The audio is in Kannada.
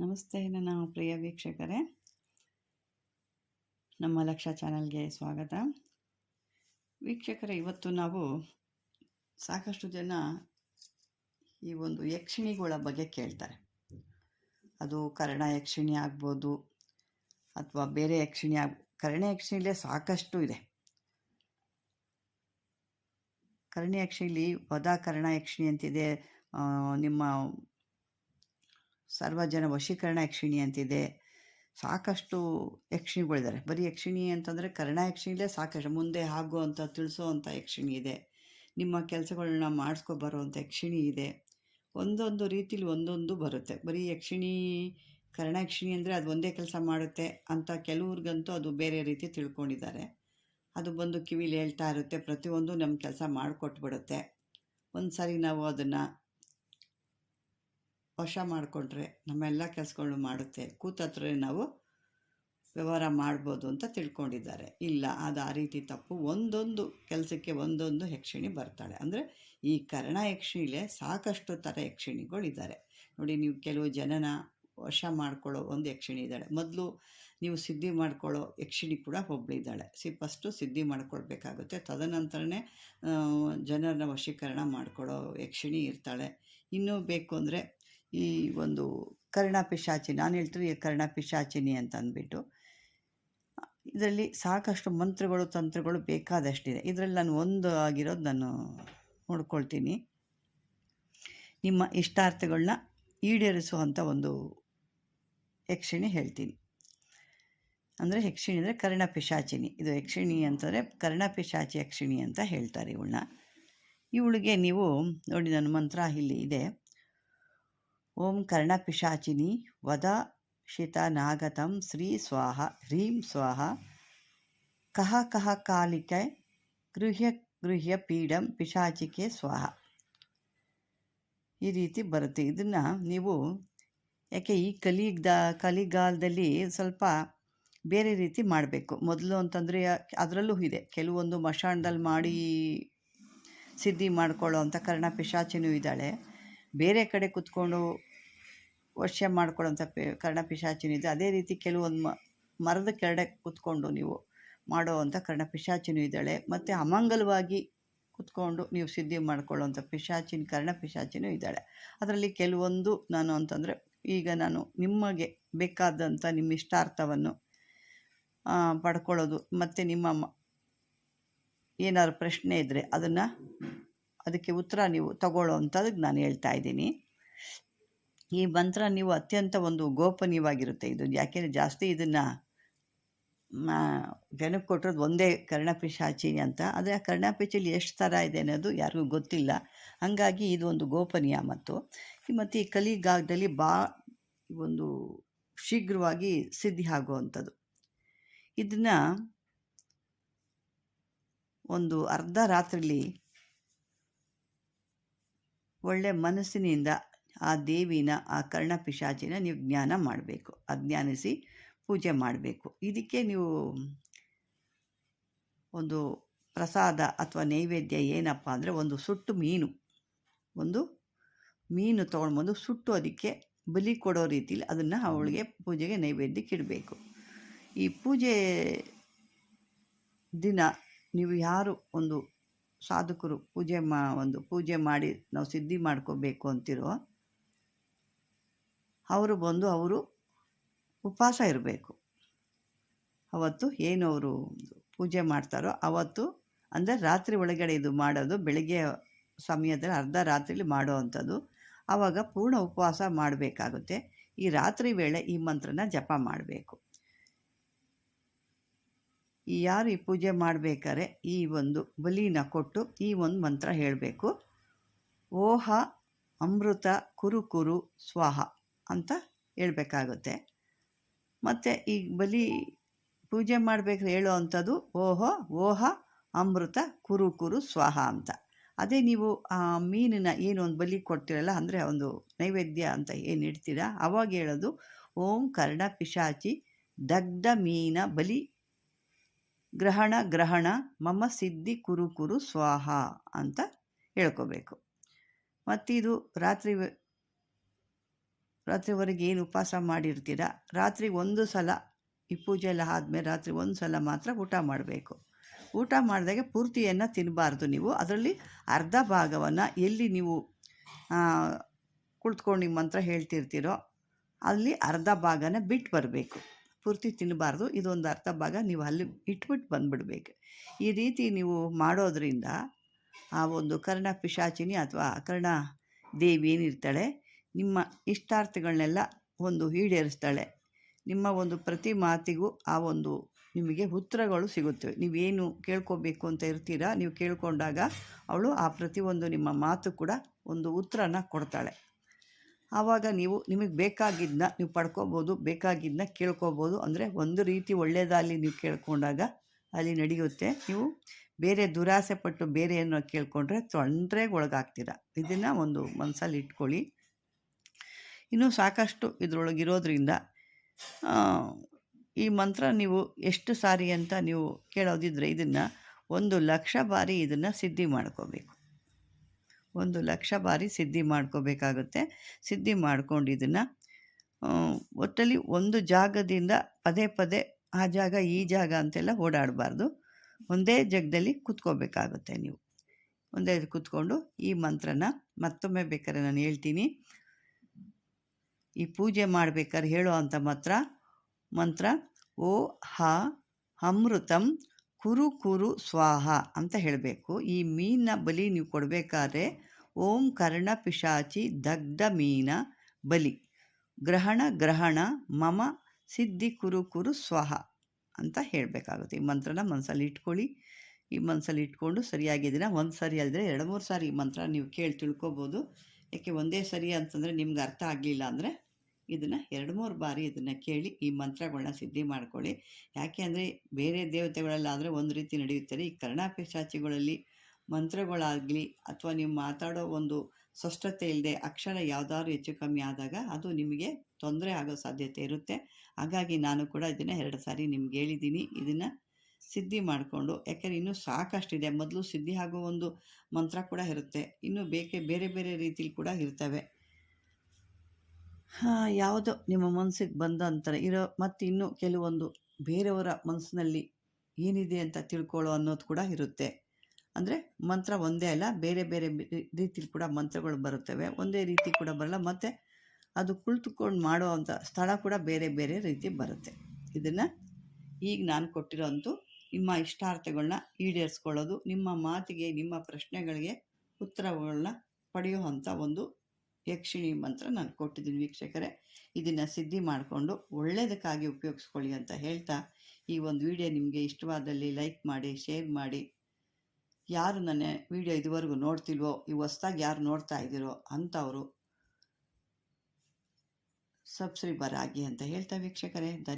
ನಮಸ್ತೆ ನನ್ನ ಪ್ರಿಯ ವೀಕ್ಷಕರೇ. ನಮ್ಮ ಲಕ್ಷ ಚಾನಲ್ಗೆ ಸ್ವಾಗತ. ವೀಕ್ಷಕರೇ, ಇವತ್ತು ನಾವು ಸಾಕಷ್ಟು ಜನ ಈ ಒಂದು ಯಕ್ಷಿಣಿಗಳ ಬಗ್ಗೆ ಕೇಳ್ತಾರೆ. ಅದು ಕರ್ಣ ಯಕ್ಷಿಣಿ ಆಗ್ಬೋದು ಅಥವಾ ಬೇರೆ ಯಕ್ಷಿಣಿ ಆಗ್, ಕರ್ಣ ಯಕ್ಷಿಣಿಲೇ ಸಾಕಷ್ಟು ಇದೆ. ಕರ್ಣ ಯಕ್ಷಿಣಿ, ವದ ಕರ್ಣ ಯಕ್ಷಿಣಿ ಅಂತಿದೆ. ನಿಮ್ಮ ಸರ್ವಜನ ವಶೀಕರಣ ಯಕ್ಷಿಣಿ ಅಂತಿದೆ. ಸಾಕಷ್ಟು ಯಕ್ಷಿಣಿಗಳಿದ್ದಾರೆ. ಬರೀ ಯಕ್ಷಿಣಿ ಅಂತಂದರೆ ಕರ್ಣ ಯಕ್ಷಿಣಿಲೇ ಸಾಕಷ್ಟು. ಮುಂದೆ ಆಗೋ ಅಂತ, ತಿಳಿಸೋ ಅಂಥ ಯಕ್ಷಿಣಿ ಇದೆ. ನಿಮ್ಮ ಕೆಲಸಗಳನ್ನ ಮಾಡಿಸ್ಕೊ ಬರೋವಂಥ ಯಕ್ಷಿಣಿ ಇದೆ. ಒಂದೊಂದು ರೀತಿಲಿ ಒಂದೊಂದು ಬರುತ್ತೆ. ಬರೀ ಯಕ್ಷಿಣಿ, ಕರ್ಣ ಯಕ್ಷಿಣಿ ಅಂದರೆ ಅದು ಒಂದೇ ಕೆಲಸ ಮಾಡುತ್ತೆ ಅಂತ ಕೆಲವ್ರಿಗಂತೂ ಅದು ಬೇರೆ ರೀತಿ ತಿಳ್ಕೊಂಡಿದ್ದಾರೆ. ಅದು ಬಂದು ಕಿವಿಲಿ ಹೇಳ್ತಾ ಇರುತ್ತೆ. ಪ್ರತಿಯೊಂದು ನಮ್ಮ ಕೆಲಸ ಮಾಡಿಕೊಟ್ಬಿಡುತ್ತೆ. ಒಂದು ಸಾರಿ ನಾವು ಅದನ್ನು ವಶ ಮಾಡಿಕೊಂಡ್ರೆ ನಮ್ಮೆಲ್ಲ ಕೆಲಸಗಳು ಮಾಡುತ್ತೆ. ಕೂತತ್ರ ನಾವು ವ್ಯವಹಾರ ಮಾಡ್ಬೋದು ಅಂತ ತಿಳ್ಕೊಂಡಿದ್ದಾರೆ. ಇಲ್ಲ, ಅದು ಆ ರೀತಿ ತಪ್ಪು. ಒಂದೊಂದು ಕೆಲಸಕ್ಕೆ ಒಂದೊಂದು ಯಕ್ಷಿಣಿ ಬರ್ತಾಳೆ. ಅಂದರೆ ಈ ಕರ್ಣ ಯಕ್ಷಿಣಿಲೇ ಸಾಕಷ್ಟು ಥರ ಯಕ್ಷಿಣಿಗಳಿದ್ದಾರೆ. ನೋಡಿ, ನೀವು ಕೆಲವು ಜನನ ವಶ ಮಾಡ್ಕೊಳ್ಳೋ ಒಂದು ಯಕ್ಷಿಣಿ ಇದ್ದಾಳೆ. ಮೊದಲು ನೀವು ಸಿದ್ಧಿ ಮಾಡ್ಕೊಳ್ಳೋ ಯಕ್ಷಿಣಿ ಕೂಡ ಒಬ್ಬಳಿದ್ದಾಳೆ ಸಿ, ಫಸ್ಟು ಸಿದ್ಧಿ ಮಾಡ್ಕೊಳ್ಬೇಕಾಗುತ್ತೆ. ತದನಂತರನೇ ಜನರನ್ನ ವಶೀಕರಣ ಮಾಡ್ಕೊಳ್ಳೋ ಯಕ್ಷಿಣಿ ಇರ್ತಾಳೆ. ಇನ್ನೂ ಬೇಕು ಅಂದರೆ ಈ ಒಂದು ಕರ್ಣ ಪಿಶಾಚಿ ನಾನು ಹೇಳ್ತೀನಿ ಕರ್ಣ ಪಿಶಾಚಿನಿ ಅಂತ ಅಂದ್ಬಿಟ್ಟು, ಇದರಲ್ಲಿ ಸಾಕಷ್ಟು ಮಂತ್ರಗಳು, ತಂತ್ರಗಳು ಬೇಕಾದಷ್ಟಿದೆ. ಇದರಲ್ಲಿ ನಾನು ಒಂದು ಆಗಿರೋದು ನಾನು ನೋಡ್ಕೊಳ್ತೀನಿ. ನಿಮ್ಮ ಇಷ್ಟಾರ್ಥಗಳನ್ನ ಈಡೇರಿಸುವಂಥ ಒಂದು ಯಕ್ಷಿಣಿ ಹೇಳ್ತೀನಿ. ಅಂದರೆ ಯಕ್ಷಿಣಿ ಅಂದರೆ ಕರ್ಣ ಪಿಶಾಚಿನಿ. ಇದು ಯಕ್ಷಿಣಿ ಅಂತಂದರೆ ಕರ್ಣ ಪಿಶಾಚಿ ಯಕ್ಷಿಣಿ ಅಂತ ಹೇಳ್ತಾರೆ ಇವಳನ್ನ. ಇವಳಿಗೆ ನೀವು ನೋಡಿ, ನನ್ನ ಮಂತ್ರ ಇಲ್ಲಿ ಇದೆ. ಓಂ ಕರ್ಣಪಿಶಾಚಿನಿ ವದ ಶಿತನಾಗತಂ ಶ್ರೀ ಸ್ವಾಹ ಹ್ರೀಂ ಸ್ವಾಹ. ಕಹ ಕಹ ಕಾಲಿಕೆ ಗೃಹ್ಯ ಗೃಹ್ಯ ಪೀಡಂ ಪಿಶಾಚಿಕೆ ಸ್ವಾಹ. ಈ ರೀತಿ ಬರುತ್ತೆ. ಇದನ್ನು ನೀವು ಯಾಕೆ ಈ ಕಲಿಗ ಕಲಿಗಾಲದಲ್ಲಿ ಸ್ವಲ್ಪ ಬೇರೆ ರೀತಿ ಮಾಡಬೇಕು. ಮೊದಲು ಅಂತಂದರೆ ಅದರಲ್ಲೂ ಇದೆ. ಕೆಲವೊಂದು ಮಶಾಣದಲ್ಲಿ ಮಾಡಿ ಸಿದ್ಧಿ ಮಾಡ್ಕೊಳ್ಳೋ ಅಂಥ ಕರ್ಣ ಪಿಶಾಚಿನೂ ಇದ್ದಾಳೆ. ಬೇರೆ ಕಡೆ ಕುತ್ಕೊಂಡು ವಶ ಮಾಡ್ಕೊಳ್ಳೋಂಥ ಪೇ, ಕರ್ಣ ಪಿಶಾಚಿನೂ ಇದೆ. ಅದೇ ರೀತಿ ಕೆಲವೊಂದು ಮರದ ಕೆರಡೆ ಕುತ್ಕೊಂಡು ನೀವು ಮಾಡೋ ಅಂಥ ಕರ್ಣ ಪಿಶಾಚಿನೂ ಇದ್ದಾಳೆ. ಮತ್ತು ಅಮಂಗಲವಾಗಿ ಕುತ್ಕೊಂಡು ನೀವು ಸಿದ್ಧಿ ಮಾಡ್ಕೊಳ್ಳೋಂಥ ಪಿಶಾಚಿನ, ಕರ್ಣ ಪಿಶಾಚಿನೂ ಇದ್ದಾಳೆ. ಅದರಲ್ಲಿ ಕೆಲವೊಂದು ನಾನು ಅಂತಂದರೆ, ಈಗ ನಾನು ನಿಮಗೆ ಬೇಕಾದಂಥ ನಿಮ್ಮ ಇಷ್ಟಾರ್ಥವನ್ನು ಪಡ್ಕೊಳ್ಳೋದು, ಮತ್ತು ನಿಮ್ಮ ಏನಾದ್ರು ಪ್ರಶ್ನೆ ಇದ್ದರೆ ಅದನ್ನು, ಅದಕ್ಕೆ ಉತ್ತರ ನೀವು ತಗೊಳ್ಳೋ ಅಂಥದ್ದು ನಾನು ಹೇಳ್ತಾ ಇದ್ದೀನಿ. ಈ ಮಂತ್ರ ನೀವು ಅತ್ಯಂತ ಒಂದು ಗೋಪನೀಯವಾಗಿರುತ್ತೆ. ಇದು ಯಾಕೆಂದರೆ ಜಾಸ್ತಿ ಇದನ್ನು ಜನಕ್ಕೆ ಕೊಟ್ಟಿರೋದು ಒಂದೇ ಕರ್ಣಪಿಶಾಚಿ ಅಂತ. ಆದರೆ ಆ ಎಷ್ಟು ಥರ ಇದೆ ಅನ್ನೋದು ಯಾರಿಗೂ ಗೊತ್ತಿಲ್ಲ. ಹಾಗಾಗಿ ಇದು ಒಂದು ಗೋಪನೀಯ ಮತ್ತು ಮತ್ತು ಈ ಕಲಿಗಾಗದಲ್ಲಿ ಬಾ, ಒಂದು ಶೀಘ್ರವಾಗಿ ಸಿದ್ಧಿ ಆಗುವಂಥದ್ದು. ಇದನ್ನು ಒಂದು ಅರ್ಧ ರಾತ್ರಿಲಿ ಒಳ್ಳೆ ಮನಸ್ಸಿನಿಂದ ಆ ದೇವಿನ, ಆ ಕರ್ಣ ಪಿಶಾಚಿನ ನೀವು ಜ್ಞಾನ ಮಾಡಬೇಕು. ಅಜ್ಞಾನಿಸಿ ಪೂಜೆ ಮಾಡಬೇಕು. ಇದಕ್ಕೆ ನೀವು ಒಂದು ಪ್ರಸಾದ ಅಥವಾ ನೈವೇದ್ಯ ಏನಪ್ಪ ಅಂದರೆ ಒಂದು ಸುಟ್ಟು ಮೀನು. ಒಂದು ಮೀನು ತೊಗೊಂಡ್ಬಂದು ಸುಟ್ಟು ಅದಕ್ಕೆ ಬಲಿ ಕೊಡೋ ರೀತಿಲಿ ಅದನ್ನು ಅವಳಿಗೆ ಪೂಜೆಗೆ ನೈವೇದ್ಯಕ್ಕೆ ಇಡಬೇಕು. ಈ ಪೂಜೆ ದಿನ ನೀವು ಯಾರು ಒಂದು ಸಾಧಕರು ಪೂಜೆ ಮಾ, ಒಂದು ಪೂಜೆ ಮಾಡಿ ನಾವು ಸಿದ್ಧಿ ಮಾಡ್ಕೋಬೇಕು ಅಂತಿರೋ ಅವರು ಬಂದು ಅವರು ಉಪವಾಸ ಇರಬೇಕು. ಅವತ್ತು ಏನು ಅವರು ಪೂಜೆ ಮಾಡ್ತಾರೋ ಅವತ್ತು ಅಂದರೆ ರಾತ್ರಿ ಒಳಗಡೆ ಇದು ಮಾಡೋದು, ಬೆಳಗ್ಗೆ ಸಮಯದಲ್ಲಿ ಅರ್ಧ ರಾತ್ರಿಲಿ ಮಾಡೋ ಅಂಥದ್ದು. ಆವಾಗ ಪೂರ್ಣ ಉಪವಾಸ ಮಾಡಬೇಕಾಗುತ್ತೆ. ಈ ರಾತ್ರಿ ವೇಳೆ ಈ ಮಂತ್ರನ ಜಪ ಮಾಡಬೇಕು. ಈ ಯಾರು ಈ ಪೂಜೆ ಮಾಡಬೇಕಾದ್ರೆ ಈ ಒಂದು ಬಲಿನ ಕೊಟ್ಟು ಈ ಒಂದು ಮಂತ್ರ ಹೇಳಬೇಕು. ಓಹ ಅಮೃತ ಕುರುಕುರು ಕುರು ಸ್ವಾಹ. ಅಂತ ಹೇಳಬೇಕಾಗುತ್ತೆ. ಮತ್ತು ಈ ಬಲಿ ಪೂಜೆ ಮಾಡಬೇಕು ಹೇಳೋ ಅಂಥದ್ದು, ಓಹೋ, ಓಹ, ಅಮೃತ, ಕುರು ಕುರು, ಸ್ವಾಹ ಅಂತ. ಅದೇ ನೀವು ಆ ಮೀನಿನ ಏನು ಒಂದು ಬಲಿ ಕೊಡ್ತೀರಲ್ಲ, ಅಂದರೆ ಒಂದು ನೈವೇದ್ಯ ಅಂತ ಏನು ಇಡ್ತೀರಾ, ಅವಾಗ ಹೇಳೋದು, ಓಂ ಕರ್ಣ ಪಿಶಾಚಿ ದಗ್ಧ ಮೀನ ಬಲಿ ಗ್ರಹಣ ಗ್ರಹಣ, ಮಮ ಸಿದ್ಧಿ, ಕುರು ಕುರು, ಸ್ವಾಹ ಅಂತ ಹೇಳ್ಕೋಬೇಕು. ಮತ್ತಿದು ರಾತ್ರಿ ರಾತ್ರಿವರೆಗೆ ಏನು ಉಪವಾಸ ಮಾಡಿರ್ತೀರ? ರಾತ್ರಿ ಒಂದು ಸಲ ಈ ಪೂಜೆ ಎಲ್ಲ ಆದಮೇಲೆ ರಾತ್ರಿ ಒಂದು ಸಲ ಮಾತ್ರ ಊಟ ಮಾಡಬೇಕು. ಊಟ ಮಾಡಿದಾಗೆ ಪೂರ್ತಿಯನ್ನು ತಿನ್ನಬಾರ್ದು ನೀವು. ಅದರಲ್ಲಿ ಅರ್ಧ ಭಾಗವನ್ನು ಎಲ್ಲಿ ನೀವು ಕುಳಿತ್ಕೊಂಡು ನಿಮ್ಮ ಮಂತ್ರ ಹೇಳ್ತಿರ್ತೀರೋ ಅಲ್ಲಿ ಅರ್ಧ ಭಾಗನ ಬಿಟ್ಟು ಬರಬೇಕು. ಪೂರ್ತಿ ತಿನ್ನಬಾರ್ದು ಇದೊಂದು ಅರ್ಧ ಭಾಗ ನೀವು ಅಲ್ಲಿ ಇಟ್ಬಿಟ್ಟು ಬಂದುಬಿಡ್ಬೇಕು. ಈ ರೀತಿ ನೀವು ಮಾಡೋದ್ರಿಂದ ಆ ಒಂದು ಕರ್ಣ ಪಿಶಾಚಿನಿ ಅಥವಾ ಕರ್ಣ ದೇವಿ ಏನಿರ್ತಾಳೆ ನಿಮ್ಮ ಇಷ್ಟಾರ್ಥಗಳನ್ನೆಲ್ಲ ಒಂದು ಈಡೇರಿಸ್ತಾಳೆ. ನಿಮ್ಮ ಒಂದು ಪ್ರತಿ ಮಾತಿಗೂ ಆ ಒಂದು ನಿಮಗೆ ಉತ್ತರಗಳು ಸಿಗುತ್ತವೆ. ನೀವೇನು ಕೇಳ್ಕೋಬೇಕು ಅಂತ ಇರ್ತೀರಾ? ನೀವು ಕೇಳ್ಕೊಂಡಾಗ ಅವಳು ಆ ಪ್ರತಿಯೊಂದು ನಿಮ್ಮ ಮಾತು ಕೂಡ ಒಂದು ಉತ್ತರನ ಕೊಡ್ತಾಳೆ. ಆವಾಗ ನೀವು ನಿಮಗೆ ಬೇಕಾಗಿದ್ದನ್ನ ನೀವು ಪಡ್ಕೋಬೋದು ಬೇಕಾಗಿದ್ದನ್ನ ಕೇಳ್ಕೊಬೋದು. ಅಂದರೆ ಒಂದು ರೀತಿ ಒಳ್ಳೆಯದಲ್ಲಿ ನೀವು ಕೇಳ್ಕೊಂಡಾಗ ಅಲ್ಲಿ ನಡೆಯುತ್ತೆ. ನೀವು ಬೇರೆ ದುರಾಸೆ ಪಟ್ಟು ಬೇರೆ ಏನೋ ಕೇಳ್ಕೊಂಡ್ರೆ ತೊಂದರೆಗೆ ಒಳಗಾಗ್ತೀರ ಇದನ್ನು ಒಂದು ಮನಸ್ಸಲ್ಲಿ ಇಟ್ಕೊಳ್ಳಿ. ಇನ್ನೂ ಸಾಕಷ್ಟು ಇದರೊಳಗಿರೋದ್ರಿಂದ ಈ ಮಂತ್ರ ನೀವು ಎಷ್ಟು ಸಾರಿ ಅಂತ ನೀವು ಕೇಳೋದಿದ್ರೆ ಇದನ್ನು ಒಂದು ಲಕ್ಷ ಬಾರಿ ಇದನ್ನು ಸಿದ್ಧಿ ಮಾಡ್ಕೋಬೇಕು. ಒಂದು ಲಕ್ಷ ಬಾರಿ ಸಿದ್ಧಿ ಮಾಡ್ಕೋಬೇಕಾಗುತ್ತೆ. ಸಿದ್ಧಿ ಮಾಡ್ಕೊಂಡು ಇದನ್ನು ಒಟ್ಟಲ್ಲಿ ಒಂದು ಜಾಗದಿಂದ ಪದೇ ಪದೇ ಆ ಜಾಗ, ಈ ಜಾಗ ಅಂತೆಲ್ಲ ಓಡಾಡಬಾರ್ದು. ಒಂದೇ ಜಾಗದಲ್ಲಿ ಕೂತ್ಕೋಬೇಕಾಗುತ್ತೆ ನೀವು. ಒಂದೇ ಕೂತ್ಕೊಂಡು ಈ ಮಂತ್ರನ ಮತ್ತೊಮ್ಮೆ ಬೇಕಾದ್ರೆ ನಾನು ಹೇಳ್ತೀನಿ. ಈ ಪೂಜೆ ಮಾಡ್ಬೇಕಾದ್ರೆ ಹೇಳೋ ಅಂಥ ಮಾತ್ರ ಮಂತ್ರ, ಓ, ಹ, ಅಮೃತಂ, ಕುರು ಕುರು, ಸ್ವಾಹ ಅಂತ ಹೇಳಬೇಕು. ಈ ಮೀನ ಬಲಿ ನೀವು ಕೊಡಬೇಕಾದ್ರೆ ಓಂ ಕರ್ಣ ಪಿಶಾಚಿ ದಗ್ಧ ಮೀನ ಬಲಿ. ಗ್ರಹಣ ಗ್ರಹಣ, ಮಮ, ಸಿದ್ಧಿ, ಕುರು ಕುರು, ಸ್ವಾಹ ಅಂತ ಹೇಳಬೇಕಾಗುತ್ತೆ. ಈ ಮಂತ್ರನ ಮನಸ್ಸಲ್ಲಿ ಇಟ್ಕೊಳ್ಳಿ. ಈ ಮನಸ್ಸಲ್ಲಿ ಇಟ್ಕೊಂಡು ಸರಿಯಾಗಿದ್ದೀನ ಒಂದು ಸರಿ ಅಲ್ಲದೆ ಎರಡು ಮೂರು ಸಾರಿ ಈ ಮಂತ್ರ ನೀವು ಕೇಳಿ ತಿಳ್ಕೊಬೋದು. ಯಾಕೆ ಒಂದೇ ಸರಿ ಅಂತಂದರೆ ನಿಮ್ಗೆ ಅರ್ಥ ಆಗಲಿಲ್ಲ ಅಂದರೆ ಇದನ್ನು ಎರಡು ಮೂರು ಬಾರಿ ಇದನ್ನು ಕೇಳಿ ಈ ಮಂತ್ರಗಳನ್ನ ಸಿದ್ಧಿ ಮಾಡ್ಕೊಳ್ಳಿ. ಯಾಕೆ ಅಂದರೆ ಬೇರೆ ದೇವತೆಗಳಲ್ಲಾದರೆ ಒಂದು ರೀತಿ ನಡೆಯುತ್ತಾರೆ ಈ ಕರ್ಣಾಪಿಶಾಚಿಗಳಲ್ಲಿ ಮಂತ್ರಗಳಾಗಲಿ ಅಥವಾ ನೀವು ಮಾತಾಡೋ ಒಂದು ಸ್ಪಷ್ಟತೆ ಇಲ್ಲದೆ ಅಕ್ಷರ ಯಾವುದಾದ್ರು ಹೆಚ್ಚು ಕಮ್ಮಿ ಆದಾಗ ಅದು ನಿಮಗೆ ತೊಂದರೆ ಆಗೋ ಸಾಧ್ಯತೆ ಇರುತ್ತೆ. ಹಾಗಾಗಿ ನಾನು ಕೂಡ ಇದನ್ನು ಎರಡು ಸಾರಿ ನಿಮ್ಗೆ ಹೇಳಿದ್ದೀನಿ. ಇದನ್ನು ಸಿದ್ಧಿ ಮಾಡಿಕೊಂಡು, ಯಾಕೆಂದರೆ ಇನ್ನೂ ಸಾಕಷ್ಟಿದೆ. ಮೊದಲು ಸಿದ್ಧಿ ಆಗೋ ಒಂದು ಮಂತ್ರ ಕೂಡ ಇರುತ್ತೆ. ಇನ್ನೂ ಬೇಕೆ ಬೇರೆ ಬೇರೆ ರೀತಿಲಿ ಕೂಡ ಇರ್ತವೆ. ಯಾವುದೋ ನಿಮ್ಮ ಮನಸ್ಸಿಗೆ ಬಂದಂಥ ಇರೋ ಮತ್ತು ಇನ್ನೂ ಕೆಲವೊಂದು ಬೇರೆಯವರ ಮನಸ್ಸಿನಲ್ಲಿ ಏನಿದೆ ಅಂತ ತಿಳ್ಕೊಳ್ಳೋ ಅನ್ನೋದು ಕೂಡ ಇರುತ್ತೆ. ಅಂದರೆ ಮಂತ್ರ ಒಂದೇ ಅಲ್ಲ, ಬೇರೆ ಬೇರೆ ರೀತಿಲಿ ಕೂಡ ಮಂತ್ರಗಳು ಬರುತ್ತವೆ. ಒಂದೇ ರೀತಿ ಕೂಡ ಬರಲ್ಲ, ಮತ್ತು ಅದು ಕುಳಿತುಕೊಂಡು ಮಾಡೋ ಅಂಥ ಸ್ಥಳ ಕೂಡ ಬೇರೆ ಬೇರೆ ರೀತಿ ಬರುತ್ತೆ. ಇದನ್ನು ಈಗ ನಾನು ಕೊಟ್ಟಿರೋಂಥ ನಿಮ್ಮ ಇಷ್ಟಾರ್ಥಗಳನ್ನ ಈಡೇರಿಸ್ಕೊಳ್ಳೋದು, ನಿಮ್ಮ ಮಾತಿಗೆ, ನಿಮ್ಮ ಪ್ರಶ್ನೆಗಳಿಗೆ ಉತ್ತರಗಳನ್ನ ಪಡೆಯುವಂಥ ಒಂದು ಯಕ್ಷಿಣಿ ಮಂತ್ರ ನಾನು ಕೊಟ್ಟಿದ್ದೀನಿ ವೀಕ್ಷಕರೇ. ಇದನ್ನು ಸಿದ್ಧಿ ಮಾಡಿಕೊಂಡು ಒಳ್ಳೆಯದಕ್ಕಾಗಿ ಉಪಯೋಗಿಸ್ಕೊಳ್ಳಿ ಅಂತ ಹೇಳ್ತಾ ಈ ಒಂದು ವಿಡಿಯೋ ನಿಮಗೆ ಇಷ್ಟವಾದಲ್ಲಿ ಲೈಕ್ ಮಾಡಿ, ಶೇರ್ ಮಾಡಿ. ಯಾರು ನನ್ನ ವಿಡಿಯೋ ಇದುವರೆಗೂ ನೋಡ್ತಿಲ್ವೋ, ಈ ಹೊಸ್ದಾಗಿ ಯಾರು ನೋಡ್ತಾ ಇದ್ದೀರೋ ಅಂಥವರು ಸಬ್ಸ್ಕ್ರೈಬರ್ ಆಗಿ ಅಂತ ಹೇಳ್ತಾ ವೀಕ್ಷಕರೇ.